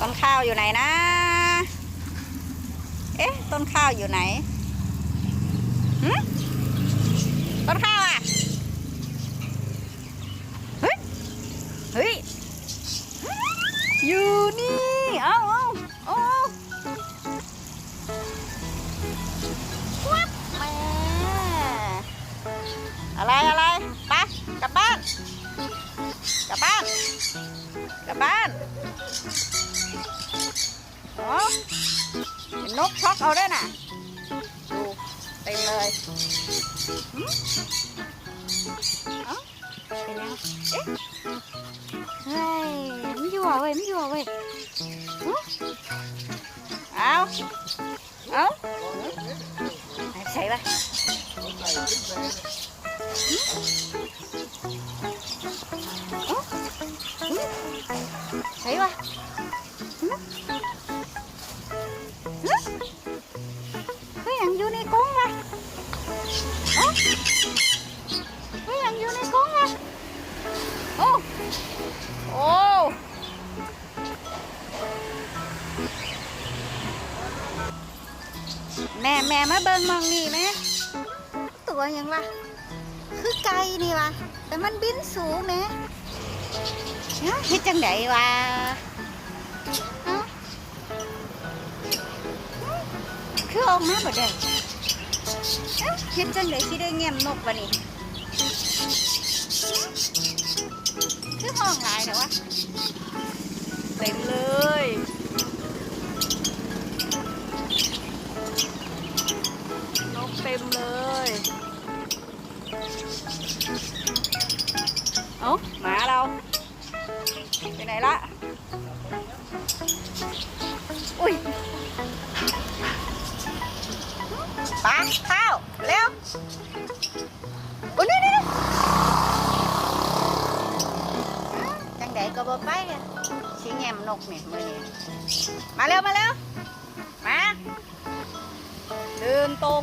ต้นข้าวอยู่ไหนนะ เอ๊ะ ต้นข้าวอยู่ไหนหึต้นข้าวอะ เฮ้ย เฮ้ย อยู่นี่ เอาเอาเอาวับแม่อะไรอะไรไปกลับบ้าน กลับบ้าน กลับบ้าน นนกช็อกเอาด้วยน่ะดูเต็มเลยหืมเอ้าเป็นยังเอ๊ะเฮ้ยไม่อยู่อะเว้ยไม่อยู่อะเว้ยหึเอาเอาใส่ไปเอาหึใส่ไปาเฮ้ยยังอยู่ในกรงวะโอ้โอ้แม่แม่มาเบิ่งมองนี่ไหมตัวหยังวะคือไก่นี่วะแต่มันบินสูงไหมเฮ้ยเฮ็ดจังไดวะเอ้าคือออกมาบ่ได้ เอ้าเฮ็ดจังไดสิได้เงียมนกวะนี่คือห้องหลายแต่วะเต็มเลยนกเต็มเลยเอ้าหมาเราไปไหนละ ข้าวเร็วอุ้ยนี่นี่นี่จังไดก็บ่ไปอะสิแงมนกนี่มื้อนี้มาเร็วมาเร็วมาเดินตรง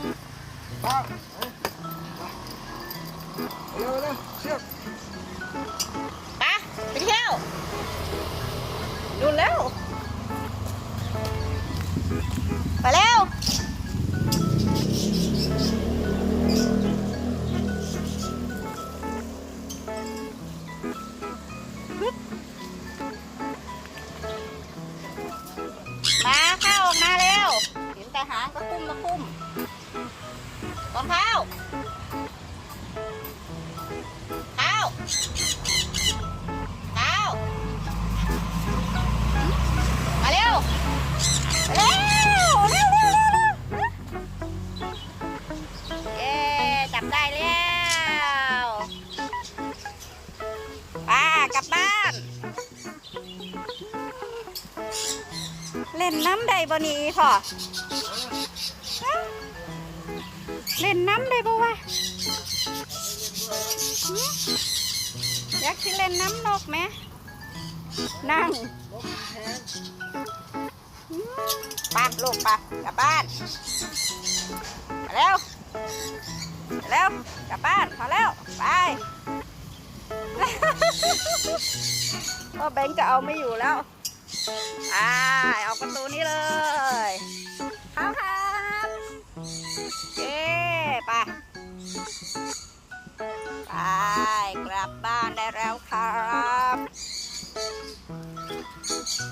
เร็วนะเชือกไปไปเที่ยวดูเร็วไปเร็ว หางก็คุ้มก็คุ้มตอนเข้าเข้าเข้ามาเร็วเร็วเร็วเร็วเย้จับได้แล้วป้ากลับบ้าน เล่นน้ำได้บ่นี่พ่อ เล่นน้ำได้บ่วะอยากสิเล่นน้ำนกไหมนั่งอืมไปลูกไปกลับบ้านไปเร็วไปเร็วกลับบ้านพอแล้วไปพ่อแบงค์จะเอาไม่อยู่แล้วไปออกประตูนี้เลย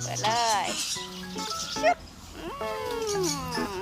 เปิดเลยชึบอืม